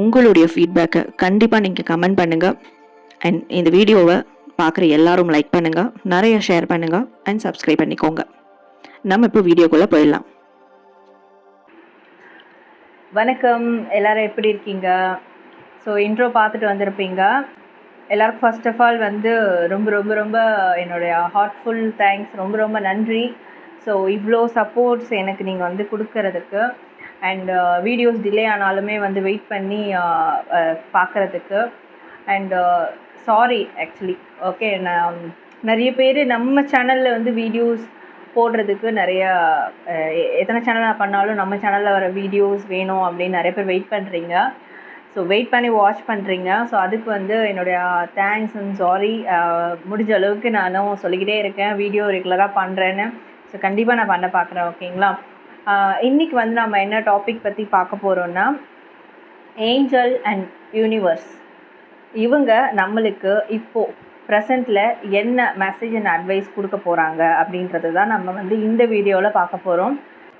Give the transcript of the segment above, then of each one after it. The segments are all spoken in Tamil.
உங்களுடைய ஃபீட்பேக்கை கண்டிப்பாக நீங்கள் கமெண்ட் பண்ணுங்கள் அண்ட் இந்த வீடியோவை பார்க்குற எல்லாரும் லைக் பண்ணுங்கள் நிறைய ஷேர் பண்ணுங்கள் அண்ட் சப்ஸ்கிரைப் பண்ணிக்கோங்க. நம்ம இப்போ வீடியோக்குள்ளே போயிடலாம். வணக்கம். எல்லாரும் எப்படி இருக்கீங்க? ஸோ இன்ட்ரோ பார்த்துட்டு வந்திருப்பீங்க. எல்லாருக்கும் ஃபர்ஸ்ட் ஆஃப் ஆல் வந்து ரொம்ப ரொம்ப ரொம்ப என்னுடைய ஹார்ட்ஃபுல் தேங்க்ஸ் ரொம்ப ரொம்ப நன்றி. ஸோ இவ்வளோ சப்போர்ட்ஸ் எனக்கு நீங்கள் வந்து கொடுக்கறதுக்கு. அண்ட் வீடியோஸ் டிலே ஆனாலுமே வந்து வெயிட் பண்ணி பார்க்குறதுக்கு அண்ட் சாரி ஆக்சுவலி ஓகே நான் நிறைய பேர் நம்ம சேனலில் வந்து வீடியோஸ் போடுறதுக்கு நிறைய எ- எத்தனை சேனல் பண்ணாலும் நம்ம சேனலில் வர வீடியோஸ் வேணும் அப்படின்னு நிறைய பேர் வெயிட் பண்ணுறீங்க ஸோ வெயிட் பண்ணி வாட்ச் பண்ணுறீங்க ஸோ அதுக்கு வந்து என்னுடைய தேங்க்ஸ் அண்ட் சாரி முடிஞ்ச அளவுக்கு நானும் சொல்லிக்கிட்டே இருக்கேன். வீடியோ ரெகுலராக பண்ணுறேன்னு ஸோ கண்டிப்பாக நான் பண்ண பார்க்குறேன் ஓகேங்களா இன்றைக்கி இன்னைக்கு வந்து நம்ம என்ன டாபிக் பற்றி பார்க்க போகிறோம்னா ஏஞ்சல் அண்ட் யூனிவர்ஸ் இவங்க நம்மளுக்கு இப்போது ப்ரெசண்ட்டில் என்ன மெசேஜ் அண்ட் அட்வைஸ் கொடுக்க போகிறாங்க அப்படின்றது தான் நம்ம வந்து இந்த வீடியோவில் பார்க்க போகிறோம்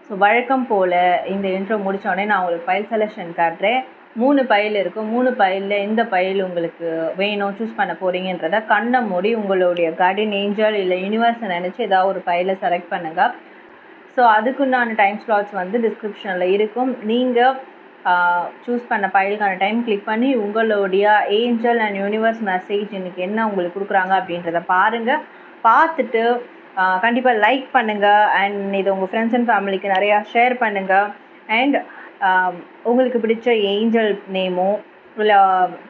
ஸோ வழக்கம் போல் இந்த இன்ட்ரோ முடித்தோடனே நான் உங்களுக்கு ஃபைல் செலெக்ஷன் காட்டுறேன். மூணு பயில் இருக்கும் மூணு பயிலில் எந்த பயில் உங்களுக்கு வேணும் சூஸ் பண்ண போகிறீங்கன்றத கண்ணை மூடி உங்களுடைய கார்டியன் ஏஞ்சல் இல்லை யூனிவர்ஸை நினச்சி ஏதாவது ஒரு பயிலை செலக்ட் பண்ணுங்கள் ஸோ அதுக்குண்டான டைம் ஸ்லாட்ஸ் வந்து டிஸ்கிரிப்ஷனில் இருக்கும். நீங்கள் சூஸ் பண்ண ஃபைலுக்கான டைம் கிளிக் பண்ணி உங்களுடைய ஏஞ்சல் அண்ட் யூனிவர்ஸ் மெசேஜ் இன்றைக்கி என்ன உங்களுக்கு கொடுக்குறாங்க அப்படின்றத பாருங்கள் பார்த்துட்டு கண்டிப்பாக லைக் பண்ணுங்கள் அண்ட் இது உங்கள் ஃப்ரெண்ட்ஸ் அண்ட் ஃபேமிலிக்கு நிறையா ஷேர் பண்ணுங்கள் அண்ட் உங்களுக்கு பிடிச்ச ஏஞ்சல் நேமோ இல்லை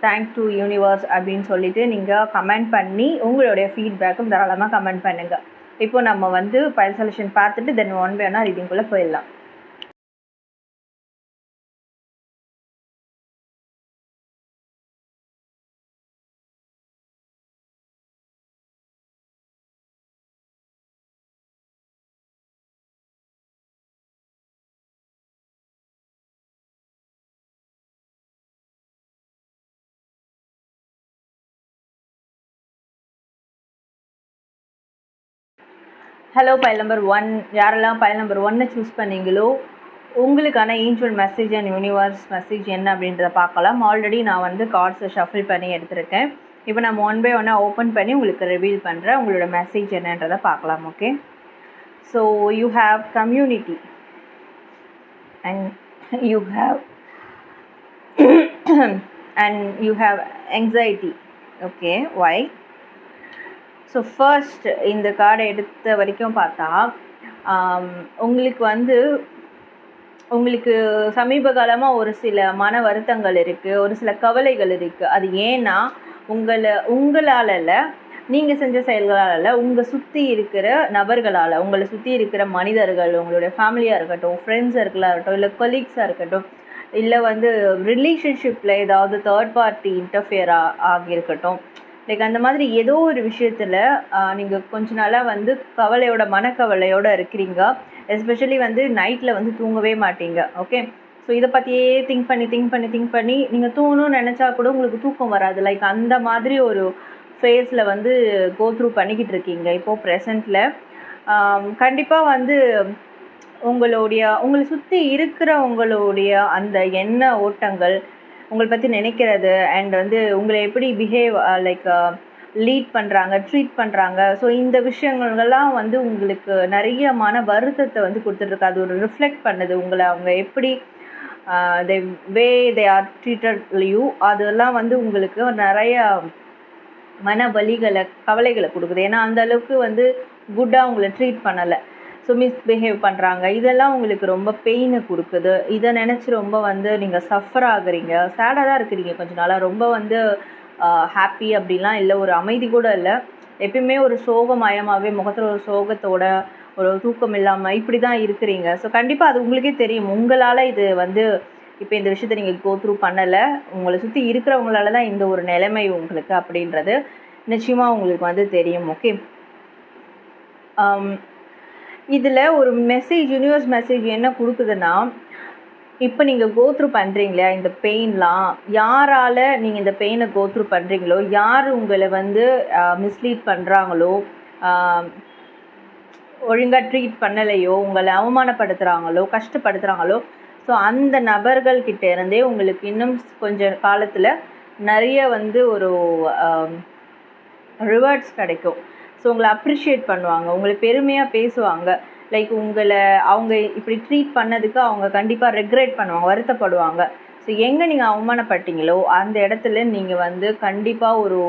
தேங்க் டு யூனிவர்ஸ் அப்படின்னு சொல்லிட்டு நீங்கள் கமெண்ட் பண்ணி உங்களுடைய ஃபீட்பேக்கும் தாராளமாக கமெண்ட் பண்ணுங்கள் இப்போ நம்ம வந்து ஃபைல் சொல்யூஷன் பார்த்துட்டு தென் ஒன் பை ஒன்னாக ரீடிங்குள்ளே போயிடலாம். ஹலோ பைல் நம்பர் ஒன் யாரெல்லாம் பைல் நம்பர் ஒன்னை சூஸ் பண்ணீங்களோ உங்களுக்கான angel message and universe message என்ன அப்படின்றத பார்க்கலாம். ஆல்ரெடி நான் வந்து கார்ட்ஸை ஷஃபில் பண்ணி எடுத்திருக்கேன். இப்போ நம்ம ஒன் பை ஒன்னாக ஓப்பன் பண்ணி உங்களுக்கு ரிவீல் பண்ணுறேன் உங்களோட மெசேஜ் என்னன்றதை பார்க்கலாம் okay so you have community and you have and you have anxiety okay why? So first இந்த கார்டை எடுத்த வரைக்கும் பார்த்தா உங்களுக்கு வந்து உங்களுக்கு சமீப காலமாக ஒரு சில மன வருத்தங்கள் இருக்குது ஒரு சில கவலைகள் இருக்குது அது ஏன்னா உங்களை உங்களால் இல்லை நீங்கள் செஞ்ச செயல்களால் இல்லை உங்கள் சுற்றி இருக்கிற நபர்களால் உங்களை சுற்றி இருக்கிற மனிதர்கள் உங்களுடைய ஃபேமிலியாக இருக்கட்டும் ஃப்ரெண்ட்ஸ் சர்க்கிளாக இருக்கட்டும் இல்லை கொலீக்ஸாக இருக்கட்டும் இல்லை வந்து ரிலேஷன்ஷிப்பில் ஏதாவது தேர்ட் பார்ட்டி இன்டர்ஃபியர் ஆகியிருக்கட்டும் லைக் அந்த மாதிரி ஏதோ ஒரு விஷயத்தில் நீங்கள் கொஞ்ச நாளாக வந்து கவலையோட மனக்கவலையோடு இருக்கிறீங்க. எஸ்பெஷலி வந்து நைட்டில் வந்து தூங்கவே மாட்டீங்க. ஓகே ஸோ இதை பற்றியே திங்க் பண்ணி திங்க் பண்ணி திங்க் பண்ணி நீங்கள் தூங்கணும்னு நினச்சா கூட உங்களுக்கு தூக்கம் வராது. லைக் அந்த மாதிரி ஒரு ஃபேஸில் வந்து கோ த்ரூ பண்ணிக்கிட்டு இருக்கீங்க. இப்போது ப்ரெசண்ட்டில் கண்டிப்பாக வந்து உங்களுடைய உங்களை சுற்றி இருக்கிறவங்களுடைய அந்த எண்ண ஓட்டங்கள் உங்களை பற்றி நினைக்கிறது அண்ட் வந்து உங்களை எப்படி பிஹேவ் லைக் லீட் பண்ணுறாங்க ட்ரீட் பண்ணுறாங்க ஸோ இந்த விஷயங்கள்லாம் வந்து உங்களுக்கு நிறைய மன வருத்தத்தை வந்து கொடுத்துட்ருக்கு அது ஒரு ரிஃப்ளெக்ட் பண்ணுது உங்களை. அவங்க எப்படி தே வே தே ஆர் ட்ரீட்டட் அதெல்லாம் வந்து உங்களுக்கு நிறைய மன வலிகளை கவலைகளை கொடுக்குது. ஏன்னா அந்த அளவுக்கு வந்து குட்டாக உங்களை ட்ரீட் பண்ணலை. ஸோ மிஸ்பிஹேவ் பண்ணுறாங்க இதெல்லாம் உங்களுக்கு ரொம்ப பெயினை கொடுக்குது. இதை நினச்சி ரொம்ப வந்து நீங்கள் சஃபர் ஆகுறீங்க. சேடாக தான் இருக்கிறீங்க கொஞ்ச நாளாக ரொம்ப வந்து ஹாப்பி அப்படிலாம் இல்லை. ஒரு அமைதி கூட இல்லை. எப்பயுமே ஒரு சோகமயமாகவே முகத்தில் ஒரு சோகத்தோட ஒரு தூக்கம் இல்லாமல் இப்படி தான் இருக்கிறீங்க. ஸோ கண்டிப்பாக அது உங்களுக்கே தெரியும். உங்களால் இது வந்து இப்போ இந்த விஷயத்தை நீங்கள் கோ த்ரூ பண்ணலை. உங்களை சுற்றி இருக்கிறவங்களால தான் இந்த ஒரு நிலைமை உங்களுக்கு அப்படின்றது நிச்சயமாக உங்களுக்கு வந்து தெரியும். ஓகே um, இதில் ஒரு மெசேஜ் யூனிவர்ஸ் மெசேஜ் என்ன கொடுக்குதுன்னா இப்போ நீங்கள் கோத்ரூ பண்ணுறீங்களா இந்த பெயின்லாம் யாரால் நீங்கள் இந்த பெயினை கோத்ரூ பண்ணுறீங்களோ யார் உங்களை வந்து மிஸ்லீட் பண்ணுறாங்களோ ஒழுங்காக ட்ரீட் பண்ணலையோ உங்களை அவமானப்படுத்துகிறாங்களோ கஷ்டப்படுத்துகிறாங்களோ ஸோ அந்த நபர்கள்கிட்ட இருந்தே உங்களுக்கு இன்னும் கொஞ்சம் காலத்தில் நிறைய வந்து ஒரு ரிவார்ட்ஸ் கிடைக்கும். ஸோ உங்களை அப்ரிஷியேட் பண்ணுவாங்க. உங்களை பெருமையாக பேசுவாங்க. லைக் உங்களை அவங்க இப்படி ட்ரீட் பண்ணதுக்கு அவங்க கண்டிப்பாக ரெக்ரெட் பண்ணுவாங்க வருத்தப்படுவாங்க. ஸோ எங்கே நீங்கள் அவமானப்பட்டீங்களோ அந்த இடத்துல நீங்கள் வந்து கண்டிப்பாக ஒரு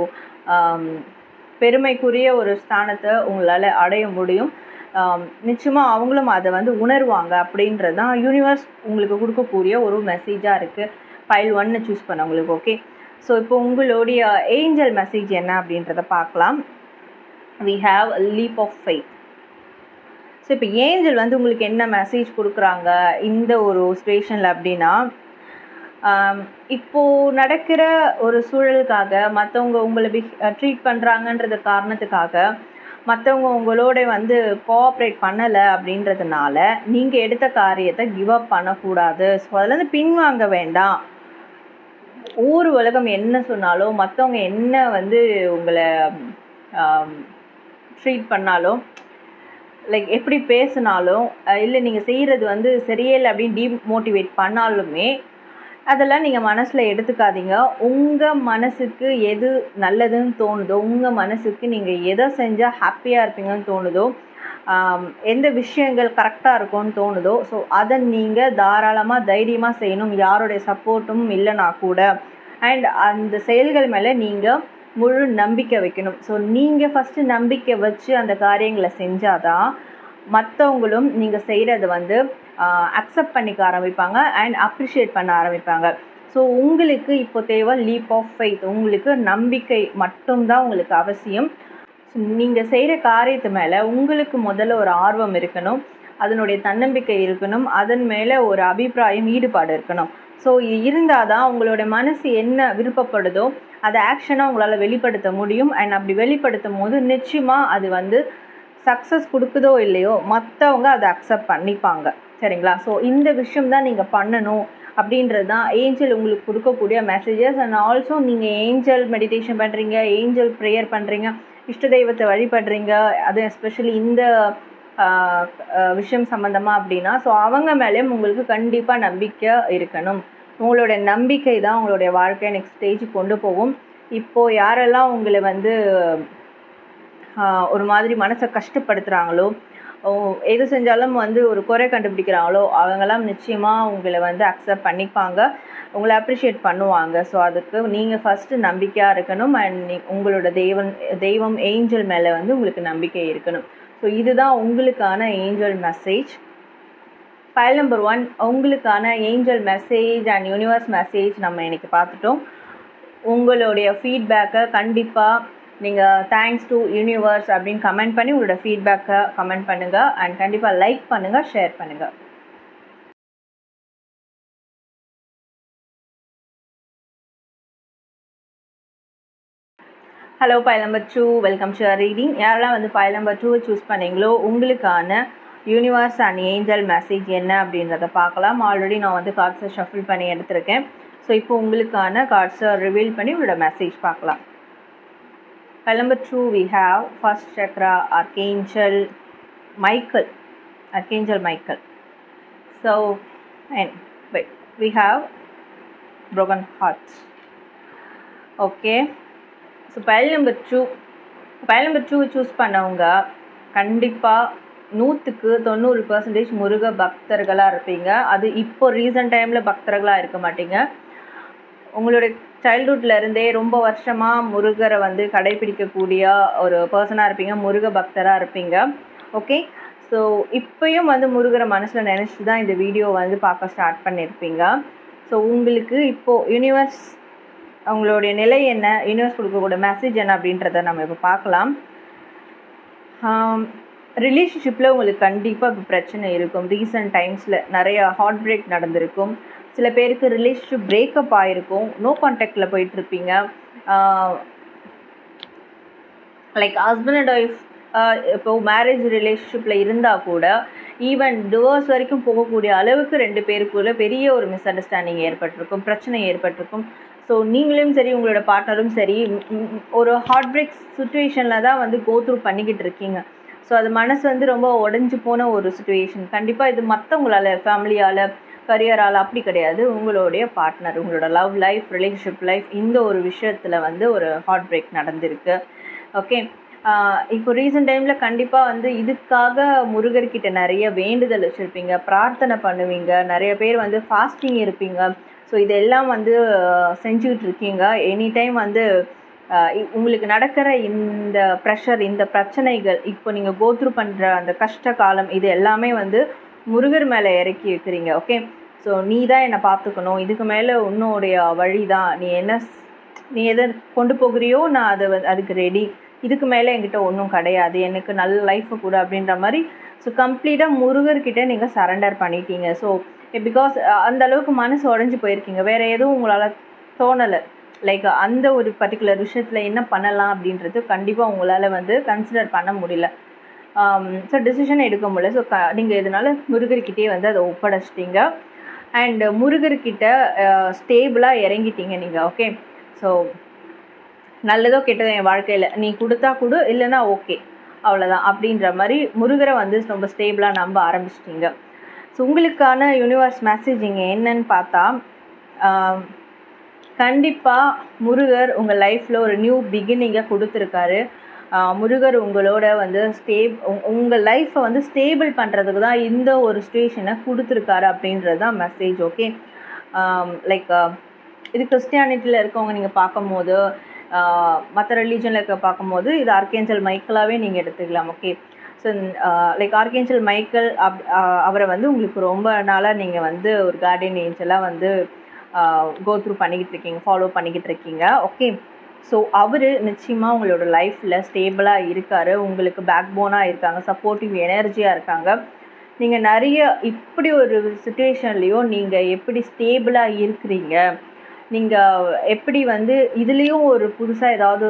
பெருமைக்குரிய ஒரு ஸ்தானத்தை உங்களால் அடைய முடியும். நிச்சயமாக அவங்களும் அதை வந்து உணர்வாங்க அப்படின்றது தான் யூனிவர்ஸ் உங்களுக்கு கொடுக்கக்கூடிய ஒரு மெசேஜாக இருக்குது ஃபைல் ஒன்னு சூஸ் பண்ண உங்களுக்கு ஓகே ஸோ இப்போ உங்களுடைய ஏஞ்சல் மெசேஜ் என்ன அப்படின்றத பார்க்கலாம். We have a leap of faith so இப்போ ஏஞ்சல் வந்து உங்களுக்கு என்ன மெசேஜ் கொடுக்குறாங்க இந்த ஒரு சுச்சுவேஷனில் அப்படின்னா இப்போது நடக்கிற ஒரு சூழலுக்காக மற்றவங்க உங்களை ட்ரீட் பண்ணுறாங்கன்றது காரணத்துக்காக மற்றவங்க உங்களோட வந்து கோஆப்ரேட் பண்ணலை அப்படின்றதுனால நீங்கள் எடுத்த காரியத்தை கிவ் அப் பண்ணக்கூடாது. ஸோ அதுலேருந்து பின்வாங்க வேண்டாம். ஊர் உலகம் என்ன சொன்னாலும் மற்றவங்க என்ன வந்து உங்களை ட்ரீட் பண்ணாலும் லைக் எப்படி பேசினாலும் இல்லை நீங்கள் செய்கிறது வந்து சரியே இல்லை அப்படின்னு டிமோட்டிவேட் பண்ணாலுமே அதெல்லாம் நீங்கள் மனசில் எடுத்துக்காதீங்க. உங்கள் மனசுக்கு எது நல்லதுன்னு தோணுதோ உங்கள் மனசுக்கு நீங்கள் எதை செஞ்சால் ஹாப்பியாக இருப்பீங்கன்னு தோணுதோ எந்த விஷயங்கள் கரெக்டாக இருக்கும்னு தோணுதோ ஸோ அதை நீங்கள் தாராளமாக தைரியமாக செய்யணும். யாருடைய சப்போர்ட்டும் இல்லைனா கூட. அண்ட் அந்த செயல்கள் மேலே நீங்கள் முழு நம்பிக்கை வைக்கணும். ஸோ நீங்கள் ஃபஸ்ட்டு நம்பிக்கை வச்சு அந்த காரியங்களை செஞ்சாதான் மற்றவங்களும் நீங்கள் செய்கிறத வந்து அக்செப்ட் பண்ணிக்க ஆரம்பிப்பாங்க அண்ட் அப்ரிஷியேட் பண்ண ஆரம்பிப்பாங்க. ஸோ உங்களுக்கு இப்போ தேவை லீப் ஆஃப் ஃபெய்த் உங்களுக்கு நம்பிக்கை மட்டும்தான் உங்களுக்கு அவசியம். ஸோ நீங்கள் செய்கிற காரியத்து மேலே உங்களுக்கு முதல்ல ஒரு ஆர்வம் இருக்கணும். அதனுடைய தன்னம்பிக்கை இருக்கணும். அதன் மேலே ஒரு அபிப்பிராயம் ஈடுபாடு இருக்கணும். ஸோ இது இருந்தால் தான் உங்களோட மனசு என்ன விருப்பப்படுதோ அதை ஆக்ஷனாக உங்களால் வெளிப்படுத்த முடியும். அண்ட் அப்படி வெளிப்படுத்தும் போது நிச்சயமாக அது வந்து சக்ஸஸ் கொடுக்குதோ இல்லையோ மற்றவங்க அதை அக்செப்ட் பண்ணிப்பாங்க. சரிங்களா? ஸோ இந்த விஷயம் தான் நீங்கள் பண்ணணும் அப்படின்றது தான் ஏஞ்சல் உங்களுக்கு கொடுக்கக்கூடிய மெசேஜஸ் அண்ட் ஆல்சோ நீங்கள் ஏஞ்சல் மெடிடேஷன் பண்ணுறீங்க ஏஞ்சல் ப்ரேயர் பண்ணுறீங்க இஷ்ட தெய்வத்தை வழிபடுறீங்க அது எஸ்பெஷலி இந்த விஷயம் சம்மந்தமாக அப்படின்னா ஸோ அவங்க மேலேயும் உங்களுக்கு கண்டிப்பாக நம்பிக்கை இருக்கணும். உங்களோட நம்பிக்கை தான் உங்களுடைய வாழ்க்கையை நெக்ஸ்ட் ஸ்டேஜுக்கு கொண்டு போகும். இப்போது யாரெல்லாம் உங்களை வந்து ஒரு மாதிரி மனசை கஷ்டப்படுத்துகிறாங்களோ எது செஞ்சாலும் வந்து ஒரு குறை கண்டுபிடிக்கிறாங்களோ அவங்கெல்லாம் நிச்சயமாக உங்களை வந்து அக்செப்ட் பண்ணிப்பாங்க. உங்களை அப்ரிஷியேட் பண்ணுவாங்க. ஸோ அதுக்கு நீங்கள் ஃபஸ்ட்டு நம்பிக்கையாக இருக்கணும். அண்ட் நீ உங்களோட தெய்வம் தெய்வம் ஏஞ்சல் மேலே வந்து உங்களுக்கு நம்பிக்கை இருக்கணும். ஸோ இதுதான் உங்களுக்கான angel message file number one உங்களுக்கான angel message and universe message நம்ம இன்னைக்கு பார்த்துட்டோம். உங்களுடைய ஃபீட்பேக்கை கண்டிப்பாக நீங்கள் தேங்க்ஸ் டு யூனிவர்ஸ் அப்படின்னு கமெண்ட் பண்ணி உங்களோட ஃபீட்பேக்கை கமெண்ட் பண்ணுங்கள் அண்ட் கண்டிப்பாக லைக் பண்ணுங்கள் ஷேர் பண்ணுங்கள் hello file number two welcome to reading யாரெல்லாம் வந்து பைல் நம்பர் டூவை சூஸ் பண்ணீங்களோ உங்களுக்கான யூனிவர்ஸ் அண்ட் ஏஞ்சல் மெசேஜ் என்ன அப்படின்றத பார்க்கலாம் ஆல்ரெடி நான் வந்து கார்ட்ஸை ஷஃபில் பண்ணி எடுத்திருக்கேன் ஸோ இப்போ உங்களுக்கான கார்ட்ஸை ரிவீல் பண்ணி உங்களோட மெசேஜ் பார்க்கலாம் File number two, we have first chakra, Michael Michael. Archangel Michael. So and wait, we have broken hearts. Okay so file number two file number two choose பண்ணவங்க கண்டிப்பாக நூற்றுக்கு தொண்ணூறு பர்சன்டேஜ் முருக பக்தர்களாக இருப்பீங்க. அது இப்போ ரீசன்ட் டைமில் பக்தர்களாக இருக்க மாட்டீங்க. உங்களுடைய சைல்ட்ஹுட்ல இருந்தே ரொம்ப வருஷமாக முருகரை வந்து கடைபிடிக்கக்கூடிய ஒரு பர்சனாக இருப்பீங்க. முருக பக்தராக இருப்பீங்க. ஓகே ஸோ இப்பயும் வந்து முருகரை மனசில் நினச்சி தான் இந்த வீடியோ வந்து பார்க்க ஸ்டார்ட் பண்ணியிருப்பீங்க ஸோ உங்களுக்கு இப்போது யூனிவர்ஸ் அவங்களுடைய நிலை என்ன? யூனிவர்ஸ் கொடுக்கக்கூடிய மெசேஜ் என்ன அப்படின்றத நம்ம இப்போ பார்க்கலாம். Um, ரிலேஷன்ஷிப்பில் உங்களுக்கு கண்டிப்பாக பிரச்சனை இருக்கும். ரீசன்ட் டைம்ஸில் நிறையா ஹார்ட் பிரேக் நடந்திருக்கும். சில பேருக்கு ரிலேஷன்ஷிப் பிரேக்கப் ஆகிருக்கும் நோ கான்டாக்டில் போயிட்டுருப்பீங்க லைக் ஹஸ்பண்ட் அண்ட் ஒய்ஃப் இப்போது மேரேஜ் ரிலேஷன்ஷிப்பில் இருந்தால் கூட ஈவன் டிவோர்ஸ் வரைக்கும் போகக்கூடிய அளவுக்கு ரெண்டு பேருக்குள்ள பெரிய ஒரு மிஸ் அண்டர்ஸ்டாண்டிங் ஏற்பட்டிருக்கும். பிரச்சனை ஏற்பட்டிருக்கும். ஸோ நீங்களும் சரி உங்களோட பார்ட்னரும் சரி ஒரு ஹார்ட் பிரேக் சுச்சுவேஷனில் தான் வந்து கோ த்ரூ பண்ணிக்கிட்டு இருக்கீங்க. ஸோ அது மனசு வந்து ரொம்ப உடஞ்சி போன ஒரு சுச்சுவேஷன் கண்டிப்பாக இது மற்றவங்களால ஃபேமிலியால் கரியரால் அப்படி கிடையாது. உங்களுடைய பார்ட்னர் உங்களோட லவ் லைஃப் ரிலேஷன்ஷிப் லைஃப் இந்த ஒரு விஷயத்தில் வந்து ஒரு ஹார்ட் பிரேக் நடந்திருக்கு ஓகே இப்போ ரீசெண்ட் டைமில் கண்டிப்பாக வந்து இதுக்காக முருகர்கிட்ட நிறைய வேண்டுதல் வச்சுருப்பீங்க. பிரார்த்தனை பண்ணுவீங்க. நிறைய பேர் வந்து ஃபாஸ்டிங் இருப்பீங்க. ஸோ இதெல்லாம் வந்து செஞ்சுக்கிட்டு இருக்கீங்க. எனி டைம் வந்து உங்களுக்கு நடக்கிற இந்த ப்ரெஷர் இந்த பிரச்சனைகள் இப்போ நீங்கள் கோத்ரூ பண்ணுற அந்த கஷ்ட காலம் இது எல்லாமே வந்து முருகர் மேலே இறக்கி வைக்கிறீங்க ஓகே ஸோ நீ தான் என்னை பார்த்துக்கணும் இதுக்கு மேலே உன்னோடைய வழி தான் நீ என்ன நீ எதை கொண்டு போகிறியோ நான் அதை அதுக்கு ரெடி இதுக்கு மேலே என்கிட்ட ஒன்றும் கிடையாது. எனக்கு நல்ல லைஃப்பை கூட அப்படின்ற மாதிரி ஸோ கம்ப்ளீட்டாக முருகர்கிட்ட நீங்கள் சரண்டர் பண்ணிட்டீங்க. ஸோ பிகாஸ் அந்த அளவுக்கு மனசு உடஞ்சி போயிருக்கீங்க. வேறு எதுவும் உங்களால் தோணலை. லைக் அந்த ஒரு பர்டிகுலர் விஷயத்தில் என்ன பண்ணலாம் அப்படின்றது கண்டிப்பாக உங்களால் வந்து கன்சிடர் பண்ண முடியல. Um, ஸோ டெசிஷன் எடுக்க முடியல. ஸோ க நீங்கள் இதனால் முருகர்கிட்டே வந்து அதை ஒப்படைச்சிட்டிங்க. அண்ட் முருகர்கிட்ட ஸ்டேபிளாக இறங்கிட்டீங்க நீங்கள் ஓகே ஸோ நல்லதோ கெட்டதோ என் வாழ்க்கையில் நீ கொடுத்தா கொடு இல்லைன்னா ஓகே அவ்வளோதான் அப்படின்ற மாதிரி முருகரை வந்து ரொம்ப ஸ்டேபிளாக நம்ப ஆரம்பிச்சிட்டிங்க. ஸோ உங்களுக்கான யூனிவர்ஸ் மெசேஜ் இங்கே என்னன்னு பார்த்தா um, கண்டிப்பாக முருகர் உங்கள் லைஃப்பில் ஒரு நியூ பிகினிங்கை கொடுத்துருக்காரு. முருகர் உங்களோட வந்து ஸ்டே உங்கள் லைஃப்பை வந்து ஸ்டேபிள் பண்ணுறதுக்கு தான் இந்த ஒரு சுச்சுவேஷனை கொடுத்துருக்காரு அப்படின்றது தான் மெசேஜ் ஓகே லைக் இது கிறிஸ்டியானிட்டியில் இருக்கவங்க நீங்கள் பார்க்கும்போது மற்ற ரிலீஜனில் இருக்க பார்க்கும்போது இது ஆர்கேஞ்சல் மைக்கேலாகவே நீங்கள் எடுத்துக்கலாம் okay so like archangel Michael அப் அவரை வந்து உங்களுக்கு ரொம்ப நாளாக நீங்கள் வந்து ஒரு கார்டியன் ஏஞ்சலாக வந்து கோ த்ரூ பண்ணிக்கிட்டு இருக்கீங்க ஃபாலோ பண்ணிக்கிட்டு இருக்கீங்க ஓகே ஸோ அவர் நிச்சயமாக உங்களோட லைஃப்பில் ஸ்டேபிளாக இருக்கார். உங்களுக்கு பேக் போனாக இருக்காங்க சப்போர்ட்டிவ் எனர்ஜியாக இருக்காங்க. நீங்கள் நிறைய இப்படி ஒரு சுச்சுவேஷன்லேயும் நீங்கள் எப்படி ஸ்டேபிளாக இருக்கிறீங்க? நீங்கள் எப்படி வந்து இதுலேயும் ஒரு புதுசாக ஏதாவது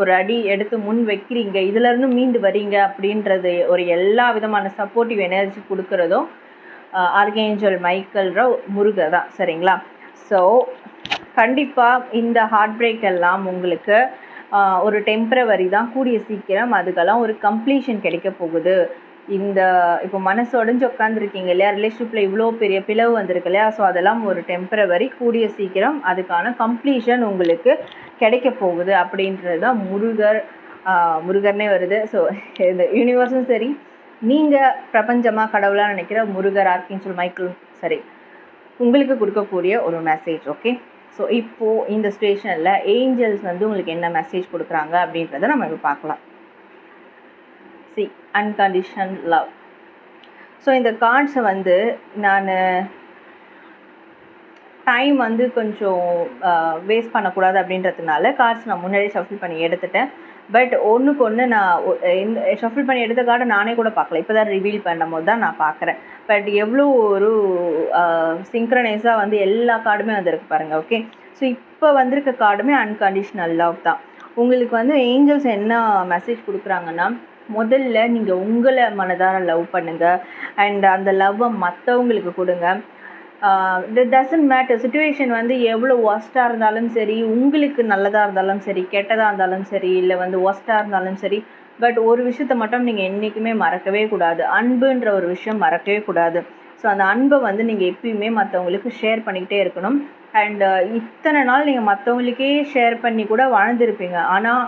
ஒரு அடி எடுத்து முன் வைக்கிறீங்க? இதுலேருந்து மீண்டு வரீங்க அப்படின்றது ஒரு எல்லா விதமான சப்போர்ட்டிவ் எனர்ஜி கொடுக்குறதும் ஆர்கேஞ்சல் மைக்கேல்ற முருகை தான் சரிங்களா? ஸோ கண்டிப்பாக இந்த ஹார்ட் பிரேக் எல்லாம் உங்களுக்கு ஒரு டெம்ப்ரவரி தான் கூடிய சீக்கிரம் அதுக்கெல்லாம் ஒரு கம்ப்ளீஷன் கிடைக்க போகுது. இந்த இப்போ மனசு உடஞ்சி உட்காந்துருக்கீங்க இல்லையா? ரிலேஷன்ஷிப்பில் இவ்வளோ பெரிய பிளவு வந்திருக்கு இல்லையா? ஸோ அதெல்லாம் ஒரு டெம்பரவரி கூடிய சீக்கிரம் அதுக்கான கம்ப்ளீஷன் உங்களுக்கு கிடைக்க போகுது அப்படின்றது தான் முருகர் முருகர்னே வருது. ஸோ இந்த யூனிவர்ஸும் சரி நீங்கள் பிரபஞ்சமாக கடவுளாக நினைக்கிற முருகர் ஆர்கின்சல் மைக்கிள் சரி. உங்களுக்கு கொடுக்கக்கூடிய ஒரு மெசேஜ் ஓகே ஸோ இப்போது இந்த ஸ்டேஷனில் ஏஞ்சல்ஸ் வந்து உங்களுக்கு என்ன மெசேஜ் கொடுக்குறாங்க அப்படின்றத நம்ம இப்போ பார்க்கலாம். சி அன்கண்டிஷன் லவ் ஸோ இந்த கார்ட்ஸை வந்து நான் டைம் வந்து கொஞ்சம் வேஸ்ட் பண்ணக்கூடாது அப்படின்றதுனால கார்ட்ஸ் நான் முன்னாடியே ஷஃபில் பண்ணி எடுத்துட்டேன். பட் ஒன்றுக்கு ஒன்று நான் இந்த ஷஃபில் பண்ணி எடுத்த கார்டை நானே கூட பார்க்கல. இப்போ தான் ரிவீல் பண்ணும் போது தான் நான் பார்க்குறேன். பட் எவ்வளோ ஒரு சிங்க்ரனைஸாக வந்து எல்லா கார்டுமே வந்திருக்கு பாருங்கள் ஓகே ஸோ இப்போ வந்திருக்க கார்டுமே அன்கண்டிஷ்னல் லவ் தான். உங்களுக்கு வந்து ஏஞ்சல்ஸ் என்ன மெசேஜ் கொடுக்குறாங்கன்னா முதல்ல நீங்கள் உங்களை மனதார லவ் பண்ணுங்கள் அண்ட் அந்த லவ்வை மற்றவங்களுக்கு கொடுங்க. டசன்ட் மேட்டர் சுச்சுவேஷன் வந்து எவ்வளோ ஒஸ்ட்டாக இருந்தாலும் சரி உங்களுக்கு நல்லதாக இருந்தாலும் சரி கெட்டதாக இருந்தாலும் சரி இல்லை வந்து ஒஸ்ட்டாக இருந்தாலும் சரி பட் ஒரு விஷயத்த மட்டும் நீங்கள் என்றைக்குமே மறக்கவே கூடாது. அன்புன்ற ஒரு விஷயம் மறக்கவே கூடாது. ஸோ அந்த அன்பை வந்து நீங்கள் எப்பயுமே மற்றவங்களுக்கு ஷேர் பண்ணிக்கிட்டே இருக்கணும். அண்ட் இத்தனை நாள் நீங்கள் மற்றவங்களுக்கே ஷேர் பண்ணி கூட வாழ்ந்துருப்பீங்க. ஆனால்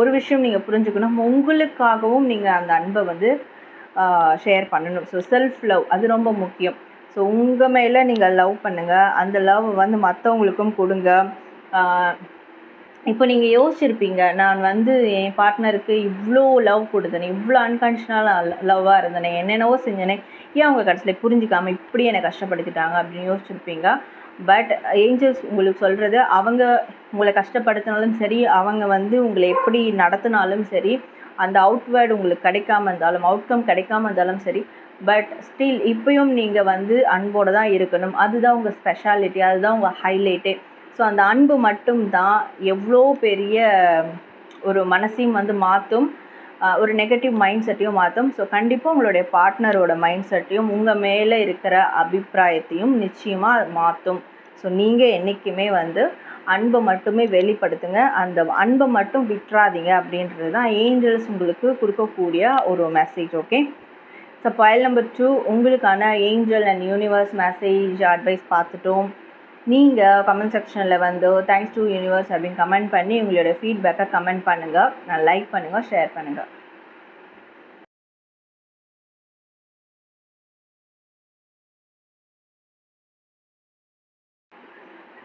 ஒரு விஷயம் நீங்கள் புரிஞ்சுக்கணும். உங்களுக்காகவும் நீங்கள் அந்த அன்பை வந்து ஷேர் பண்ணணும். ஸோ செல்ஃப் லவ் அது ரொம்ப முக்கியம். ஸோ உங்கள் மேலே நீங்கள் லவ் பண்ணுங்கள் அந்த லவ் வந்து மற்றவங்களுக்கும் கொடுங்க. இப்போ நீங்கள் யோசிச்சிருப்பீங்க நான் வந்து என் பார்ட்னருக்கு இவ்வளோ லவ் கொடுத்தேனே இவ்வளோ அன்கண்டிஷனலாக லவ்வாக இருந்தேனே என்னென்னவோ செஞ்சேனே ஏன் அவங்க கடைசியில் புரிஞ்சுக்காம இப்படி என்னை கஷ்டப்படுத்திட்டாங்க அப்படின்னு யோசிச்சிருப்பீங்க? பட் ஏஞ்சல்ஸ் உங்களுக்கு சொல்கிறது அவங்க உங்களை கஷ்டப்படுத்தினாலும் சரி அவங்க வந்து உங்களை எப்படி நடத்தினாலும் சரி அந்த அவுட்வேர்டு உங்களுக்கு கிடைக்காம இருந்தாலும் அவுட்கம் கிடைக்காம இருந்தாலும் சரி பட் ஸ்டில் இப்பயும் நீங்கள் வந்து அன்போடு தான் இருக்கணும். அதுதான் உங்கள் ஸ்பெஷாலிட்டி அதுதான் உங்கள் ஹைலைட்டே ஸோ அந்த அன்பு மட்டும்தான் எவ்வளோ பெரிய ஒரு மனசையும் வந்து மாற்றும் ஒரு நெகட்டிவ் மைண்ட் செட்டையும் மாற்றும் ஸோ கண்டிப்பாக உங்களுடைய பார்ட்னரோட மைண்ட் செட்டையும் உங்கள் மேலே இருக்கிற அபிப்பிராயத்தையும் நிச்சயமாக மாற்றும் ஸோ நீங்கள் என்றைக்குமே வந்து அன்பை மட்டுமே வெளிப்படுத்துங்க. அந்த அன்பை மட்டும் விட்டுறாதீங்க அப்படின்றது தான் ஏஞ்சல்ஸ் உங்களுக்கு கொடுக்கக்கூடிய ஒரு message okay so file number two உங்களுக்கான angel and universe message advice பார்த்துட்டோம். நீங்கள் கமெண்ட் செக்ஷனில் வந்து தேங்க்ஸ் டு யூனிவர்ஸ் அப்படின்னு கமெண்ட் பண்ணி உங்களோட ஃபீட்பேக்கை கமெண்ட் பண்ணுங்கள் நான் லைக் பண்ணுங்கள் ஷேர் பண்ணுங்கள்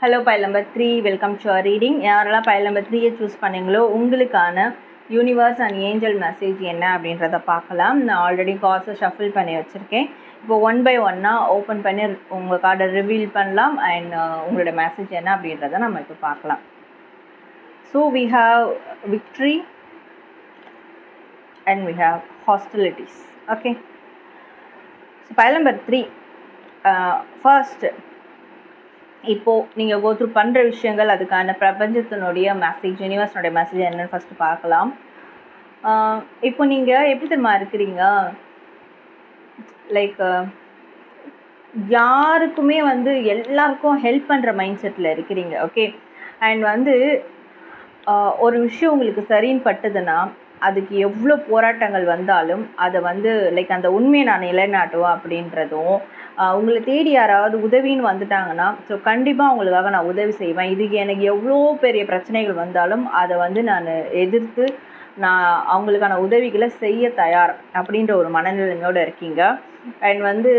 hello file number three welcome to reading யாரெல்லாம் பயல் நம்பர் த்ரீயை சூஸ் பண்ணீங்களோ உங்களுக்கான யூனிவர்ஸ் அண்ட் ஏஞ்சல் மெசேஜ் என்ன அப்படின்றத பார்க்கலாம். நான் ஆல்ரெடி கார்ட்ஸை ஷஃபில் பண்ணி வச்சுருக்கேன். இப்போ ஒன் பை ஒன்னாக ஓப்பன் பண்ணி உங்கள் கார்டை ரிவீல் பண்ணலாம். அண்ட் உங்களோட மெசேஜ் என்ன அப்படின்றத நம்ம இப்போ பார்க்கலாம். So we have victory and we have hostilities okay so file number three first இப்போது நீங்கள் கோத்ரூ பண்ணுற விஷயங்கள் அதுக்கான பிரபஞ்சத்தினுடைய மெசேஜ் யூனிவர்ஸனுடைய மெசேஜ் என்னன்னு ஃபஸ்ட்டு பார்க்கலாம். இப்போ நீங்கள் எப்படி தெரியுமா இருக்கிறீங்க? லைக் யாருக்குமே வந்து எல்லாருக்கும் ஹெல்ப் பண்ணுற மைண்ட் செட்டில் இருக்கிறீங்க ஓகே அண்ட் வந்து ஒரு விஷயம் உங்களுக்கு சரின்னு பட்டுதுன்னா அதுக்கு எவ்வளோ போராட்டங்கள் வந்தாலும் அதை வந்து லைக் அந்த உண்மையை நான் நிலைநாட்டுவோம் அப்படின்றதும் உங்களை தேடி யாராவது உதவின்னு வந்துட்டாங்கன்னா ஸோ கண்டிப்பாக அவங்களுக்காக நான் உதவி செய்வேன். இதுக்கு எனக்கு எவ்வளோ பெரிய பிரச்சனைகள் வந்தாலும் அதை வந்து நான் எதிர்த்து நான் அவங்களுக்கான உதவிகளை செய்ய தயார் அப்படின்ற ஒரு மனநிலைமையோடு இருக்கீங்க. அண்ட் வந்து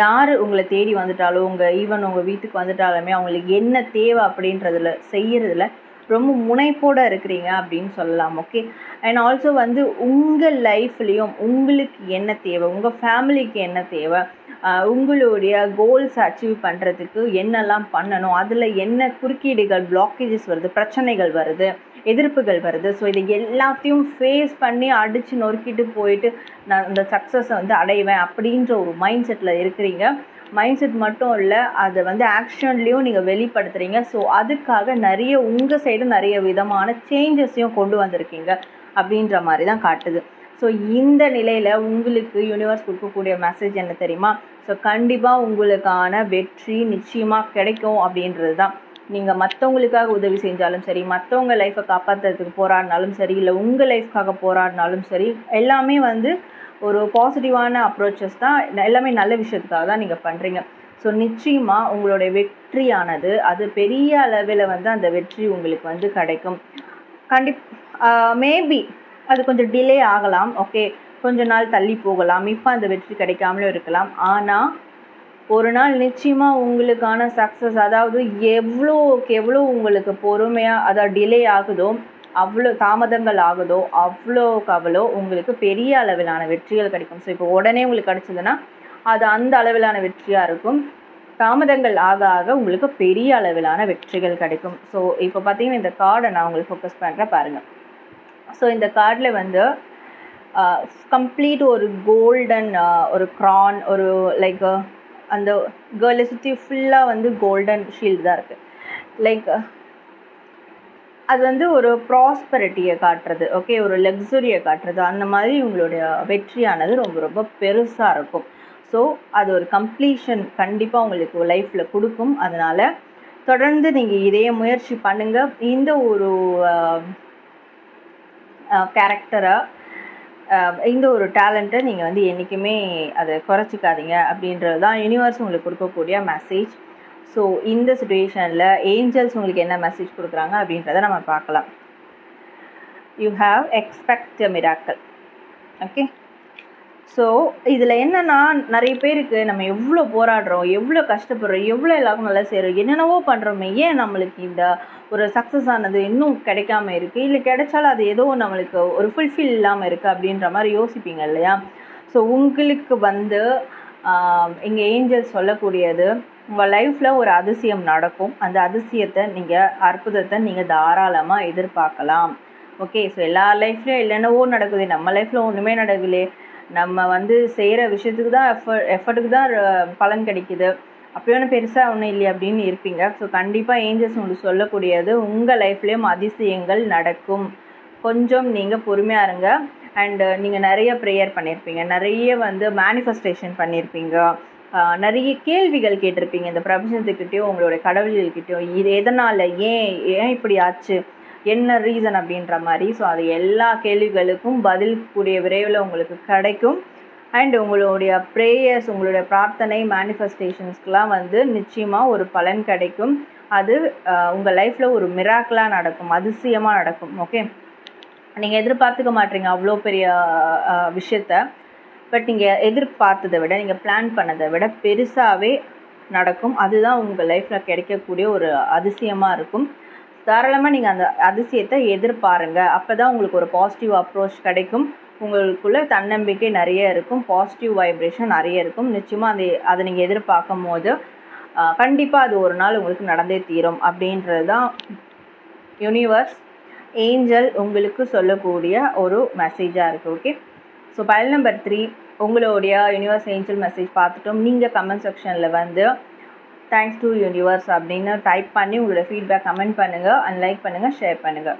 யார் உங்களை தேடி வந்துட்டாலும் உங்கள் ஈவன் உங்கள் வீட்டுக்கு வந்துட்டாலுமே அவங்களுக்கு என்ன தேவை அப்படின்றதுல செய்கிறதுல ரொம்ப முனைப்போட இருக்கிறீங்க அப்படின்னு சொல்லலாம் ஓகே அண்ட் ஆல்சோ வந்து உங்கள் லைஃப்லேயும் உங்களுக்கு என்ன தேவை? உங்கள் ஃபேமிலிக்கு என்ன தேவை? உங்களுடைய கோல்ஸ் அச்சீவ் பண்ணுறதுக்கு என்னெல்லாம் பண்ணணும்? அதில் என்ன குறுக்கீடுகள் பிளாக்கேஜஸ் வருது பிரச்சனைகள் வருது எதிர்ப்புகள் வருது? ஸோ இதை எல்லாத்தையும் ஃபேஸ் பண்ணி அடித்து நொறுக்கிட்டு போயிட்டு நான் இந்த சக்ஸஸை வந்து அடைவேன் அப்படின்ற ஒரு மைண்ட் செட்டில் இருக்கிறீங்க. மைண்ட் செட் மட்டும் இல்லை அதை வந்து ஆக்ஷன்லேயும் நீங்கள் வெளிப்படுத்துகிறீங்க ஸோ அதுக்காக நிறைய உங்கள் சைடு நிறைய விதமான சேஞ்சஸையும் கொண்டு வந்திருக்கீங்க அப்படின்ற மாதிரி தான் காட்டுது. ஸோ இந்த நிலையில் உங்களுக்கு யூனிவர்ஸ் கொடுக்கக்கூடிய மெசேஜ் என்ன தெரியுமா? ஸோ கண்டிப்பாக உங்களுக்கான வெற்றி நிச்சயமாக கிடைக்கும் அப்படின்றது தான். நீங்கள் மற்றவங்களுக்காக உதவி செஞ்சாலும் சரி மற்றவங்க லைஃப்பை காப்பாற்றுறதுக்கு போராடினாலும் சரி இல்லை உங்கள் லைஃப்காக போராடினாலும் சரி எல்லாமே வந்து ஒரு பாசிட்டிவான அப்ரோச்சஸ் தான் எல்லாமே நல்ல விஷயத்துக்காக தான் நீங்கள் பண்ணுறீங்க ஸோ நிச்சயமாக உங்களுடைய வெற்றியானது அது பெரிய அளவில் வந்து அந்த வெற்றி உங்களுக்கு வந்து கிடைக்கும். கண்டிப் மேபி அது கொஞ்சம் டிலே ஆகலாம் ஓகே கொஞ்ச நாள் தள்ளி போகலாம் இப்போ அந்த வெற்றி கிடைக்காமலும் இருக்கலாம். ஆனால் ஒரு நாள் நிச்சயமாக உங்களுக்கான சக்ஸஸ் அதாவது எவ்வளோக்கு எவ்வளோ உங்களுக்கு பொறுமையாக அதாவது டிலே ஆகுதோ அவ்வளோ தாமதங்கள் ஆகுதோ அவ்வளோக்கு அவ்வளோ உங்களுக்கு பெரிய அளவிலான வெற்றிகள் கிடைக்கும். ஸோ இப்போ உடனே உங்களுக்கு கிடச்சிதுன்னா அது அந்த அளவிலான வெற்றியாக இருக்கும். தாமதங்கள் ஆக ஆக உங்களுக்கு பெரிய அளவிலான வெற்றிகள் கிடைக்கும். ஸோ இப்போ பார்த்தீங்கன்னா இந்த கார்டை நான் உங்களுக்கு ஃபோக்கஸ் பண்ணுறேன் பாருங்கள் ஸோ இந்த கார்டில் வந்து கம்ப்ளீட் ஒரு கோல்டன் ஒரு க்ரான் ஒரு லைக் அந்த கேர்ளை சுற்றி ஃபுல்லாக வந்து கோல்டன் ஷீல்டு தான் இருக்குது லைக் அது வந்து ஒரு ப்ராஸ்பரிட்டியை காட்டுறது ஓகே ஒரு லக்ஸுரியை காட்டுறது. அந்த மாதிரி உங்களுடைய வெற்றியானது ரொம்ப ரொம்ப பெருசாக இருக்கும். ஸோ அது ஒரு கம்ப்ளீஷன் கண்டிப்பாக உங்களுக்கு லைஃப்பில் கொடுக்கும். அதனால் தொடர்ந்து நீங்கள் இதே முயற்சி பண்ணுங்கள் இந்த ஒரு கேரக்டரை இந்த ஒரு டேலண்ட்டை நீங்கள் வந்து என்றைக்குமே அதை குறைச்சிக்காதீங்க அப்படின்றது தான் யூனிவர்ஸ் உங்களுக்கு கொடுக்கக்கூடிய மெசேஜ் ஸோ இந்த சுச்சுவேஷனில் ஏஞ்சல்ஸ் உங்களுக்கு என்ன மெசேஜ் கொடுக்குறாங்க அப்படின்றத நம்ம பார்க்கலாம். You have expect a miracle okay so இதில் என்னென்னா நிறைய பேருக்கு நம்ம எவ்வளோ போராடுறோம் எவ்வளோ கஷ்டப்படுறோம் எவ்வளோ எல்லாருக்கும் நல்லா செய்கிறோம் என்னென்னவோ பண்ணுறோமே ஏன் நம்மளுக்கு இந்த ஒரு சக்ஸஸ் ஆனது இன்னும் கிடைக்காம இருக்குது இல்லை கிடைச்சாலும் அது ஏதோ நம்மளுக்கு ஒரு ஃபுல்ஃபில் இல்லாமல் இருக்குது அப்படின்ற மாதிரி யோசிப்பீங்க இல்லையா? ஸோ உங்களுக்கு வந்து இங்கே ஏஞ்சல் சொல்லக்கூடியது உங்கள் லைஃப்பில் ஒரு அதிசயம் நடக்கும். அந்த அதிசயத்தை நீங்கள் அற்புதத்தை நீங்கள் தாராளமாக எதிர்பார்க்கலாம். ஓகே ஸோ எல்லா லைஃப்லேயும் இல்லைன்னவோ நடக்குது. நம்ம லைஃப்பில் ஒன்றுமே நடக்கலையே நம்ம வந்து செய்கிற விஷயத்துக்கு தான் எஃபர்ட் எஃபர்ட்டுக்கு தான் பலன் கிடைக்குது. அப்படி ஒன்றும் பெருசாக ஒன்றும் இல்லையே அப்படின்னு இருப்பீங்க. ஸோ கண்டிப்பாக ஏஞ்சல்ஸ் உங்களுக்கு சொல்லக்கூடியது உங்கள் லைஃப்லேயும் அதிசயங்கள் நடக்கும். கொஞ்சம் நீங்கள் பொறுமையாக இருங்க. அண்டு நீங்கள் நிறைய ப்ரேயர் பண்ணியிருப்பீங்க நிறைய வந்து மேனிஃபெஸ்டேஷன் பண்ணியிருப்பீங்க நிறைய கேள்விகள் கேட்டிருப்பீங்க. இந்த பிரபஞ்சத்துக்கிட்டேயோ உங்களுடைய கடவுள்கிட்டயோ இது எதனால்? ஏன் ஏன் இப்படி ஆச்சு? என்ன ரீசன் அப்படின்ற மாதிரி. ஸோ அது எல்லா கேள்விகளுக்கும் பதில் கூடிய விரைவில் உங்களுக்கு கிடைக்கும். அண்ட் உங்களுடைய ப்ரேயர்ஸ் உங்களுடைய பிரார்த்தனை மேனிஃபெஸ்டேஷன்ஸ்க்கெலாம் வந்து நிச்சயமாக ஒரு பலன் கிடைக்கும். அது உங்கள் லைஃப்பில் ஒரு மிராக்கலாக நடக்கும். அதிசயமாக நடக்கும். ஓகே நீங்கள் எதிர்பார்த்துக்க மாட்டீங்க அவ்வளோ பெரிய விஷயத்த. பட் நீங்கள் எதிர்பார்த்ததை விட நீங்கள் பிளான் பண்ணதை விட பெருசாகவே நடக்கும். அதுதான் உங்கள் லைஃப்பில் கிடைக்கக்கூடிய ஒரு அதிசயமாக இருக்கும். தாராளமாக நீங்கள் அந்த அதிசயத்தை எதிர்பாருங்க. அப்போ தான் உங்களுக்கு ஒரு பாசிட்டிவ் அப்ரோச் கிடைக்கும். உங்களுக்குள்ளே தன்னம்பிக்கை நிறைய இருக்கும். பாசிட்டிவ் வைப்ரேஷன் நிறைய இருக்கும். நிச்சயமாக அந்த அதை நீங்கள் எதிர்பார்க்கும் போது கண்டிப்பாக அது ஒரு நாள் உங்களுக்கு நடந்தே தீரும். அப்படின்றது தான் யூனிவர்ஸ் ஏஞ்சல் உங்களுக்கு சொல்லக்கூடிய ஒரு மெசேஜாக இருக்குது okay so file number three உங்களுடைய யூனிவர்ஸ் ஏஞ்சல் மெசேஜ் பார்த்துட்டோம். நீங்கள் கமெண்ட் செக்ஷனில் வந்து தேங்க்ஸ் டு யூனிவர்ஸ் அப்படின்னு டைப் பண்ணி உங்களோட ஃபீட்பேக் கமெண்ட் பண்ணுங்கள் அண்ட் லைக் பண்ணுங்கள் ஷேர் பண்ணுங்கள்